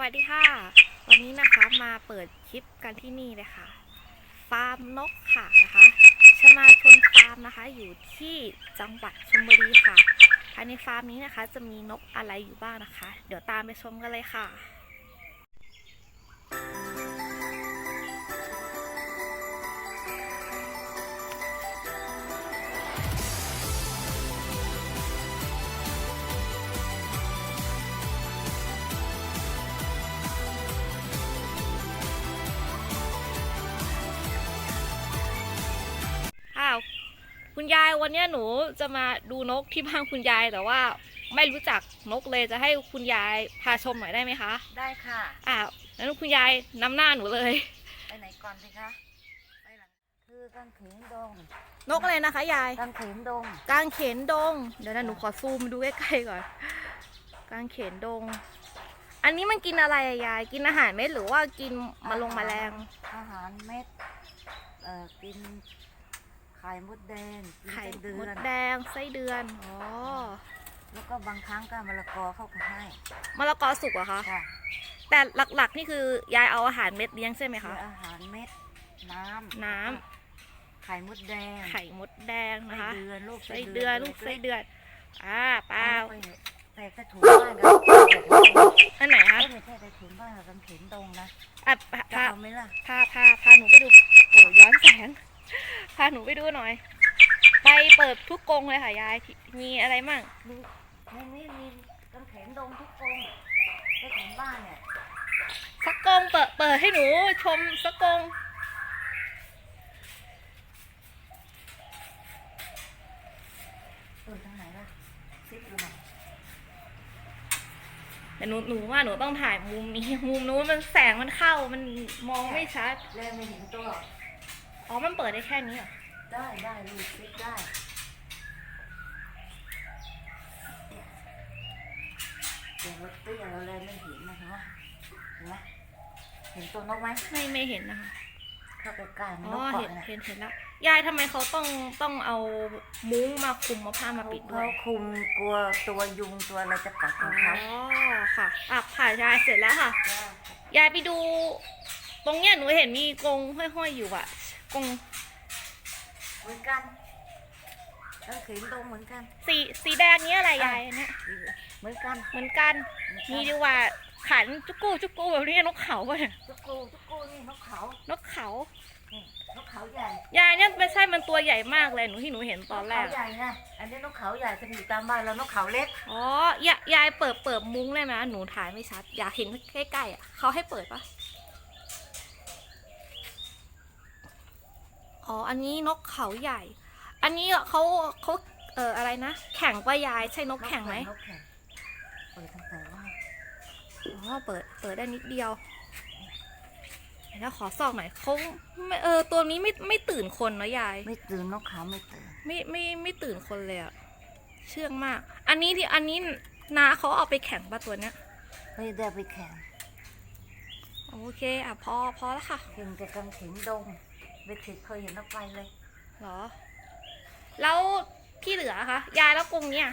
วัสดีค่ะ วันนี้นะคะมาเปิดคลิปกันที่นี่เลยค่ะ ฟาร์มนกค่ะนะคะชมาชนฟาร์มนะคะ อยู่ที่จังหวัดชลบุรีค่ะภายในฟาร์มนี้นะคะ จะมีนกอะไรอยู่บ้างนะคะ เดี๋ยวตามไปชมกันเลยค่ะ ยายวันเนี้ยหนูจะมาดูนกที่บ้านคุณยายแต่ว่าไม่รู้จักนกเลยจะให้คุณยายพาชมหน่อยได้ไหมคะได้ค่ะอ้าวงั้นคุณยายนำหน้าหนูเลย ไปไหนก่อนสิคะไปหลังคือกางเขนดงนกอะไรนะคะยายกางเขนดงกางเขนดง เดี๋ยวนะหนูขอซูมดูใกล้ๆก่อนกางเขนดง อันนี้มันกินอะไรอะยายกินอาหารเม็ดหรือว่ากินมาลงแมลงอาหารเม็ดเอ่อกินไข่มดแดงกินไข่ไส้เดืมอดนแดงไส้เดือนอ๋อแล้วก็บางครั้งก็มะละกอเข้าไปให้มะละกอสุกเหรอะคะค่ะแต่หลักๆนี่คือยายเอาอาหารเม็ดเลี้ยงใช่ไหมคืคะ ออาหารเม็ดน้ำน้ำ แล้วก็ไข่มดแดงไข่มดแดงไส้นะคะเดือนลูกไส้เดือนลูกไส้เดือนอ่าเปล่าเอาไปแต่กระถุงบ้านเราอันไหนคะไม่ใช่กระถุงบ้านเรากางเขนดงนะอะพาจะพาเอาไหมล่ะ พาพาพาหนูไปดูโอ้ย้อนแสง พาหนูไปดูหน่อย ไปเปิดทุกกรงเลยค่ะยาย มีอะไรมั่งมีในนี้มีกางเขนดงทุกกรงเจ้าของบ้านเนี่ยสักกรงเปิดเปิดให้หนูชมสักกรงเออทางไหนล่ะซิปดูหน่อยแต่หนูหนูว่าหนูต้องถ่ายมุมนี้ มุมนู้นมันแสงมันเข้ามันมองไม่ชัดแลไม่เห็นตัว อ๋อ มันเปิดได้แค่นี้เหรอได้ได้ลูกซิปได้ เดี๋ยวรถเตี้ยเราเลยไม่เห็นนะเห็นไหมเห็นไหมเห็นตัวนกไหมไม่ไม่เห็นนะคะ เข้าไปใกล้มันอ๋นอ กเกาะเห็นน่ะเห็นเห็นแล้ว ยายทำไมเขาต้องต้องเอามุ้งมาคลุมมาผ้ามาปิดด้วเขายคุมกลัวตัวยุงตัวอะไรจะกัดขอ๋อองเขาค่ะอะผ่านยายเสร็จแล้วค่ะ ยายไปดู ตรงเนี้ยหนูเห็นมีกรงห้อยๆอยู่อะกรงเหมือนกันกางเขนดงเหมือนกัน สีสีแดงเนี้ยอะไรยายอันเนี้ยเหมือนกันเหมือนกันเหมือนกันมีดีกว่าขันจุกกูจุกกูแบบนี้นกเขาปะเนี่ยจุกกูจุกกูนี่นกเขานกเขานี่นกเขาใหญ่ยายเนี่ยไม่ใช่มันตัวใหญ่มากเลยหนูที่หนูเห็นตอนแรกนกเขาใหญ่นะอันนี้นกเขาใหญ่จะอยู่ตามบ้านเรานกเขาเล็กอ๋อยายยายเปิดเปิดมุ้งได้ไหมหนูถ่ายไม่ชัด อยากเห็นใกล้ๆอะเขาให้เปิดปะ อ๋อ อันนี้นกเขาใหญ่ อันนี้เขาเขาเอออะไรนะ แข่งปะยายใช่นกแข่งไหมนกแข่งเปิดตั้งแต่ว่าอ๋อเปิดเปิดได้นิดเดียวแล้วขอสอบหน่อยเขาไม่เออตัวนี้ไม่ไม่ตื่นคนเนอะยาย ไม่ตื่นนกเขาไม่ตื่นไม่ไม่ไม่ตื่นคนเลยอะเชื่องมาก อันนี้ที่อันนี้นาเขาเอาไปแข่งปะตัวเนี้ยไม่ได้ไปแข่งโอเคอะพอพอแล้วค่ะแข่งแต่กางเขนดง ไปถิดเคยเห็นนกไปเลย เหรอ แล้วที่เหลือคะยายแล้วกรงเนี่ย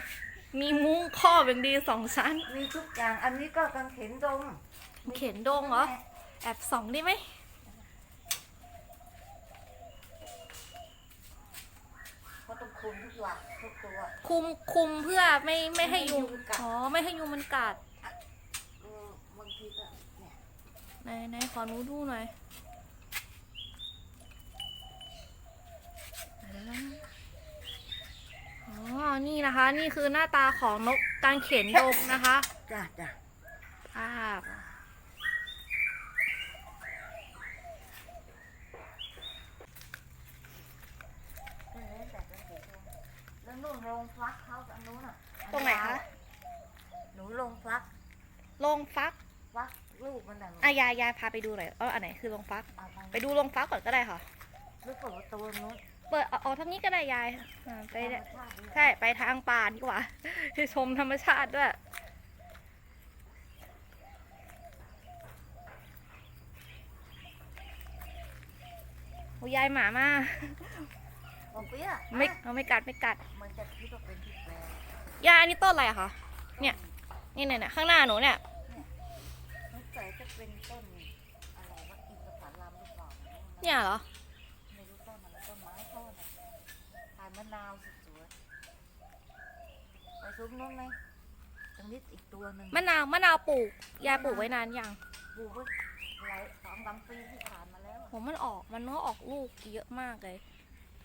มีมุ้งครอบอย่างดีสองชั้น มีทุกอย่างอันนี้ก็กางเขนดงเข็นดงเหรอ แอบส่องได้ไหมเขาต้องคุมทุกอย่างทุกตัวคุมคุมเพื่อไม่ไม่ให้ยุงไม่ให้ยุงกัดอ๋อไม่ให้ยุงมันกัดเออบางทีก็เนี่ยไหนไหนขอหนูดูหน่อยเดี๋ยวนะ อ๋อ นี่นะคะ นี่คือหน้าตาของนกกางเขนดงนะคะ จ้าจ้าภาพเออแต่กางเขนดงแล้วนู่นโรงฟักเขาอันนู้นอะตรงไหนคะ หนูโรงฟักลงฟักฟักลูกมันน่ะอะยายยายพาไปดูหน่อยเอออันไหนคือลงฟัก เอาไปไปดูลงฟักก่อนก็ได้ค่ะหรือเปล่าตัวนู้น เปิดเอาเอาทางนี้ก็ได้ยายอ่าไปได้ธรรมชาติดีใช่ ไปทางป่าดีกว่าให้ชมธรรมชาติด้วยโอ้ยายหมามาของเปี้ยไม่เอาไม่กัดไม่กัด มันจะคิดว่าเป็นที่แปลงยายอันนี้ต้นอะไรอะคะ เนี่ย นี่เนี่ยเนี่ยข้างหน้าหนูเนี่ยตั้งแต่เป็นต้นอะไรวะอินทผลัมหรือเปล่าเนี่ยเหรอ ไม่รู้ต้นอะไรต้นไม้ต้นอะถ่าย มะนาวสวยๆไปซุ้มนู้นไหมตรงนี้อีกตัวหนึ่งมะนาวมะนาวปลูกยายปลูกไว้นานยังปลูกไว้หลายสองสามปีที่ผ่านมาแล้วผมมันออกมันก็ออกลูกเยอะมากเลย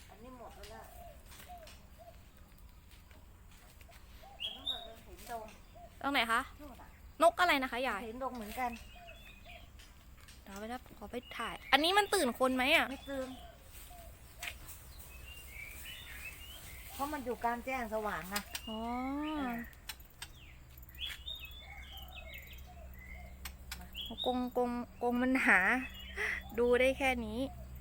อันนี้หมดแล้วล่ะอันนั้นก็เป็นหินดงตรงไหนคะ นู่นน่ะนกอะไรนะคะยายหินดงเหมือนกัน เดี๋ยวไปนะขอไปถ่าย อันนี้มันตื่นคนไหมอะ ไม่ซึมเพ ราะมันอยู่กลางแจ้งสว่างนะอ๋อกงกงกงมันหา ดูได้แค่นี้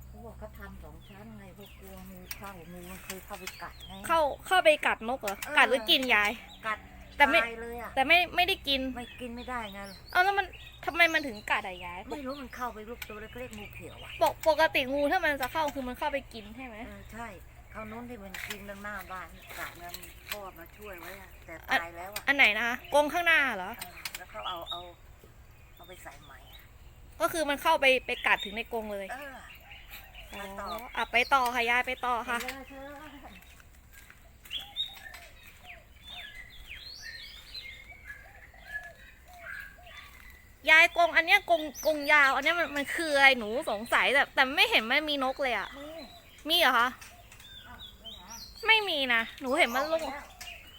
เขาบอกเขาทำสองชั้นไงเพราะกลัวงูเข้างูมันเคยเข้าไปกัดไงเข้าเข้าไปกัดนกเหรอเออกัดหรือกินยาย กัดแต่ไม่ตายเลยอะแต่ไม่ไม่ได้กินไม่กินไม่ได้ไงเอาแล้วมันทำไมมันถึงกัดอะยายไม่รู้มันเข้าไปลูกตัวเล็กๆงูเขียวอะปกปกติงูถ้ามันจะเข้าคือมันเข้าไปกินใช่ไหมเออใช่ เขานู้นที่มันกินด้านหน้าบ้านกัดเงินพ่อมาช่วยไว้อะแต่ตายแล้วอะอันไหนนะคะกรงข้างหน้าเหรอเออแล้วเขาเอาเอาเอาไปใส่ใหม่อะก็คือมันเข้าไปไปกัดถึงในกรงเลยเอออ๋ไปต่อออะไปต่อค่ะยายไปต่อค่ะไปเลยเธอยายกรงอันเนี้ยกรงกรงยาว อันเนี้ยมันมันคืออะไรหนูสงสัยแต่แต่ไม่เห็นมันมีนกเลยอะนี่มีเหรอคะอ้าวไป ไหนอะไม่มีนะ หนูเห็นมันลงออกไปแล้ว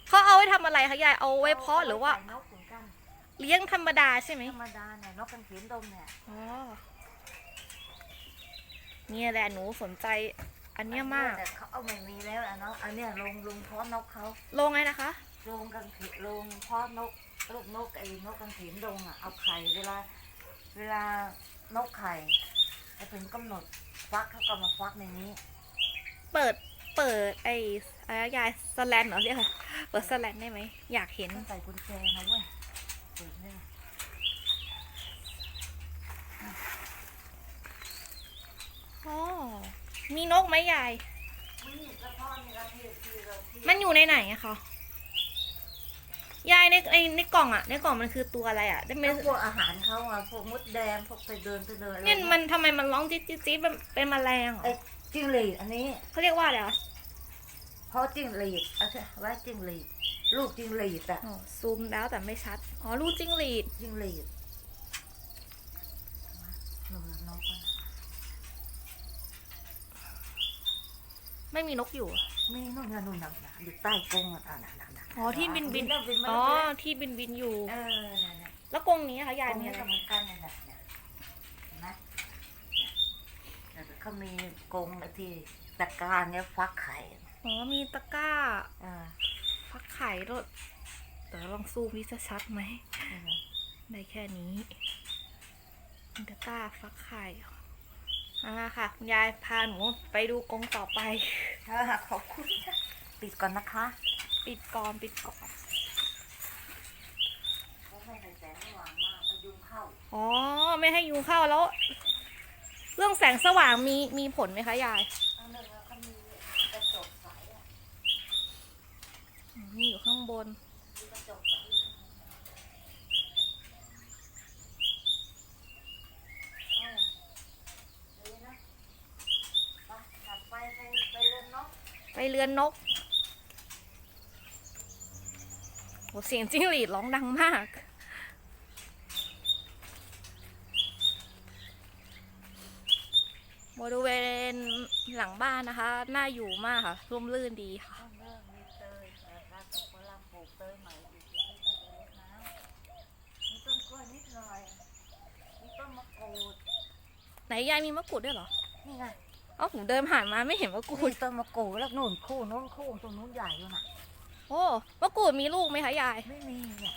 เขาเอาไว้ทำอะไรคะยาย เอาไว้เพาะหรือว่าเใส่นกเหมือนกันเลี้ยงธรรมดาใช่ไหมธรรมดาเนี่ยนกกันเขียนดมเนี่ยอ๋อเนี่ยแหละหนูสนใจ อันเนี้ยมาก แต่เขาเอาไม่มีแล้วอะเนาะอันเนี้ยลงลงเพาะนกเขาลงไงนะคะ ลงกันเขีลงเพาะนกลูกนกไอ้นกกันเขียนดงอะเอาไข่เวลา เวลานกไข่ไปถึงกำหนดฟักเขาก็มาฟักในนี้ เปิด เปิดไอ้อะไรนะยายสแลนเหรอเรียกอะไรเปิดสแลนได้ไหม อยากเห็น ต้องใส่กุญแจนะเว้ยเปิดเนี่ยอ๋อมีนกไหมยายนี่กระเพาะนี่กระเทียมที่เราที่มันอยู่ในไหนอะคะ ยายในในในกล่องอะในกล่องมันคือตัวอะไรอะได้ไหมแล้วพวกอาหารเขาอะพวกมดแดงพวกไปเดินไปเดินอะไรเนี่ยมันทำไมมันร้องจี๊ดจี๊ดจี๊ดมันเป็นแมลงเหรอไอ้ จิ้งหรีดอันนี้เขาเรียกว่าอะไรอะเพราะจิ้งหรีดเอาใช่ไว้จิ้งหรีดลูกจิ้งหรีดอะอ๋อซูมแล้วแต่ไม่ชัด อ๋อลูกจิ้งหรีด จิ้งหรีดหนูนกอะไม่มีนกอยู่อะมีนู่นน่ะนู่นน่ะน่ะอยู่ใต้กรงอะอะน่ะน่ะน่ะอ๋อที่บินบินแล้วบินมาอ๋อแล้วที่บินบินอยู่ เออน่ะน่ะแล้วกรงนี้อะคะตยายรงมีนี้อะไร ก็เหมือนกันน่ะน่ะน่ะเห็นไหม เนี่ยแต่เขามีกรงไอ้ที่ตะกร้ารเนี่ยฟักไข่อ๋อมีตะกร้าอ่าฟักไข่ด้วยแต่ลองซูมนี่จะชัดไหมอืมได้แค่นี้มีตะกร้าฟักไข่อ่าค่ะคุณยายพาหนูไปดูกรงต่อไปค่ะขอบคุณค่ะปิดก่อนนะคะ ปิดก่อนปิดก่อนเขาไม่ให้แสงสว่างมากเอายุงเข้าอ๋อ ไม่ให้ยุงเข้าแล้ว เรื่องแสงสว่างมีมีผลไหมคะยายเอาเรื่องแล้วเขามีกระจกใสอะอืมมีอยู่ข้างบนมีกระจกใสเอาดีนะไปถัดไปไปไปเรือนนกไปเรือนนกโหเสียงจิ้งหรีดร้องดังมาก บริเวณหลังบ้านนะคะ น่าอยู่มากค่ะร่มรื่นดีค่ะ ต้นเรื่องมีเตยแต่รักกำลังปลูกเตยใหม่อยู่ที่นี่ก็จะเล็กน้ำมีต้นกล้วยนิดหน่อย มีต้นมะกรูด ไหนยายมีมะกรูดด้วยเหรอนี่ไงเอ้าผมเดินผ่านมาไม่เห็นมะกรูคุดณต้นมะกรูดแล้วนู่นคู่นู้นคู่ตรงนู้นใหญ่อยู่น่ะ โอ้ มะกรูดมีลูกไหมคะยาย ไม่มีเนี่ย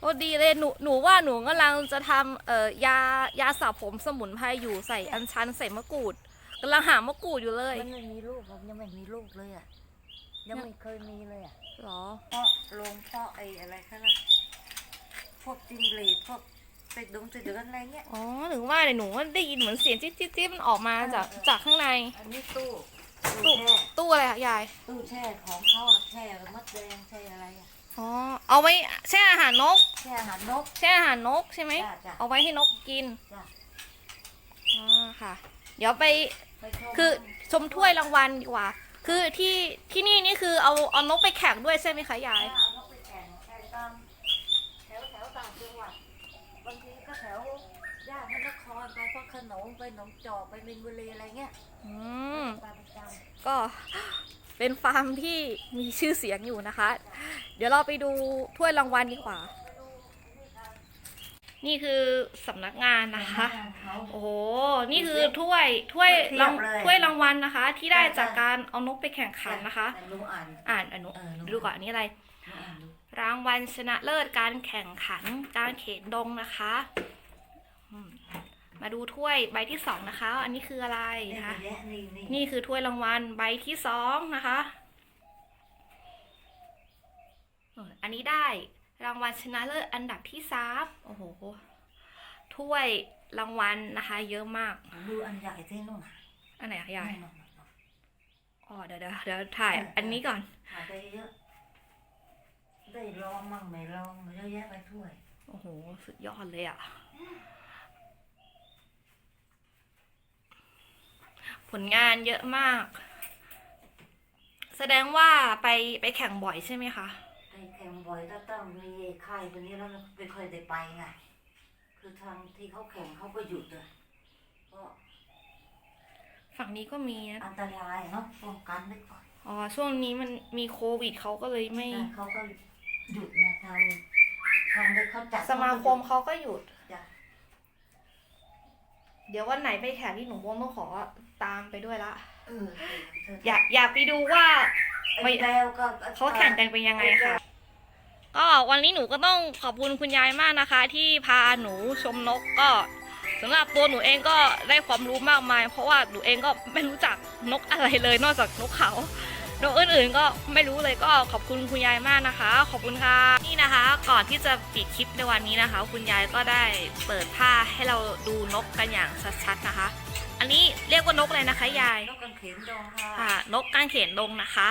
โอ้ดีเลยหนูหนูว่าหนูกำลังจะทำเอ่อยายาสระผมสมุนไพรอยู่ใส่อัญชันใส่มะกรูดกำลังหามะกรูดอยู่เลยมันไม่มีลูกมันยังไม่มีลูกเลยอะยังไม่เคยมีเลยอะหรอ เพราะลงเพราะไอ้อะไรเขาล่ะพวกจิงหรีดพวกไปดงไปเดือนอะไรเงี้ย อ๋อถึงว่าเดี๋ยวหนูว่าได้ยินเหมือนเสียงจิ๊ดจิ๊ดจิ๊ดมันออกมาจากเออเออจากข้างใน อันนี้ตู้ตู้ตู้แช่ตู้อะไรคะยายตู้แช่ของเขาอะแช่มดแดงแช่อะไรอะ อ๋อ เอาไว้แช่อาหารนกใช่อาหารนก แช่อาหารนกใช่ไหม จ้ะจ้ะเอาไว้ให้นกกินจ้ะ อ๋อค่ะ เดี๋ยวไป ไปชมคือชมถ้วยรางวัลดีกว่า คือที่ที่นี่นี่คือเอาเอานกไปแข่งด้วยใช่ไหมคะยาย เอานกไปแข่งแข่งตามแถวแถวต่างจังหวัดบางทีก็แถวย่านพระนครไปพระโขนงไปหนองจอกไปมินบุรีอะไรเงี้ยอืมไปประจำก็ เป็นฟาร์มที่มีชื่อเสียงอยู่นะคะ เดี๋ยวเราไปดูถ้วยรางวัลดีกว่า นี่คือสำนักงานนะคะ โอ้โห นี่คือถ้วยถ้วยรางเทียบเลยถ้วยรางวัลนะคะ ที่ได้จ้ะจากการเอานกไปแข่งขันนะคะแต่รู้อ่านอ่านอนุเออรู้ดูก่อนอันนี้อะไรรู้อ่านดูรางวัลชนะเลิศการแข่งขันการเขนดงนะคะอืม มาดูถ้วยใบที่สองนะคะ อันนี้คืออะไรนี่นะคะนี่นี่นี่นี่คือถ้วยรางวัลใบที่สองนะคะเอออันนี้ได้รางวัลชนะเลิศอันดับที่สามโอ้โห ถ้วยรางวัลนะคะ เยอะมาก ดูอันใหญ่ที่นู่นน่ะอันไหนอะยายนู่นน่ะอ๋อเดี๋ยวเดี๋ยวเดี๋ยวถ่ายเออเอออัอันนี้ก่อนหาได้เยอะได้ลองมั่งไม่ลองเยอะแยะไปถ้วย โอ้โห สุดยอดเลยอะ ผลงานเยอะมาก แสดงว่าไปไปแข่งบ่อยใช่ไหมคะไปแข่งบ่อยถ้าต้องมีค่ายตัวนี้แล้วไม่เคยได้ไปไงคือทางที่เขาแข่งเขาก็หยุดเลยก็ฝั่งนี้ก็มีนะอันตรายเนาะป้องกันไว้ก่อนอ๋อช่วงนี้มันมีโควิดเขาก็เลยไม่แต่เขาก็หยุดไงทางทางที่เขาจัดสมาคมเขาก็หยุด จ้ะ เดี๋ยววันไหนไปแข่งที่หนูวงต้องขอตามไปด้วยละเออเอออยากอยากไปดูว่า ไอ้แววก็เขาแข่งกันเป็นยังไงคะก็วันนี้หนูก็ต้องขอบคุณคุณยายมากนะคะ ที่พาหนูชมนกก็สำหรับตัวหนูเองก็ได้ความรู้มากมาย เพราะว่าหนูเองก็ไม่รู้จักนกอะไรเลยนอกจากนกเขา นกอื่นๆก็ไม่รู้เลยก็ขอบคุณคุณยายมากนะคะ ขอบคุณค่ะนี่นะคะ ก่อนที่จะปิดคลิปในวันนี้นะคะ คุณยายก็ได้เปิดผ้าให้เราดูนกกันอย่างชัดๆนะคะ อันนี้เรียกว่านกอะไรนะคะยายนกกังเขนดงค่ะค่ะนกกางเขนดงนะคะ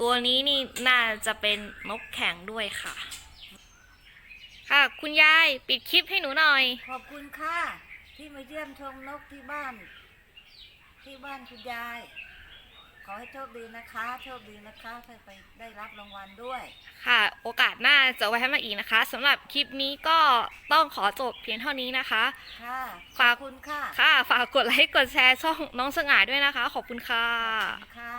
ตัวนี้นี่น่าจะเป็นนกแข่งด้วยค่ะ ค่ะคุณยายปิดคลิปให้หนูหน่อย ขอบคุณค่ะที่มาเยี่ยมชมนกที่บ้าน ที่บ้านคุณยายข อให้โชคดีนะคะ โชคดีนะคะให้ไปได้รับรางวัลด้วย ค่ะ โอกาสหน้าจะไว้ให้มาอีกนะคะสำหรับคลิปนี้ก็ต้องขอจบเพียงเท่านี้นะคะ ค่ะขฝาอกบคุณค่ะ ค่ะ ฝากกดไลค์กดแชร์ช่องน้องสง่าด้วยนะคะ ขอบคุณค่ะ ค่ะ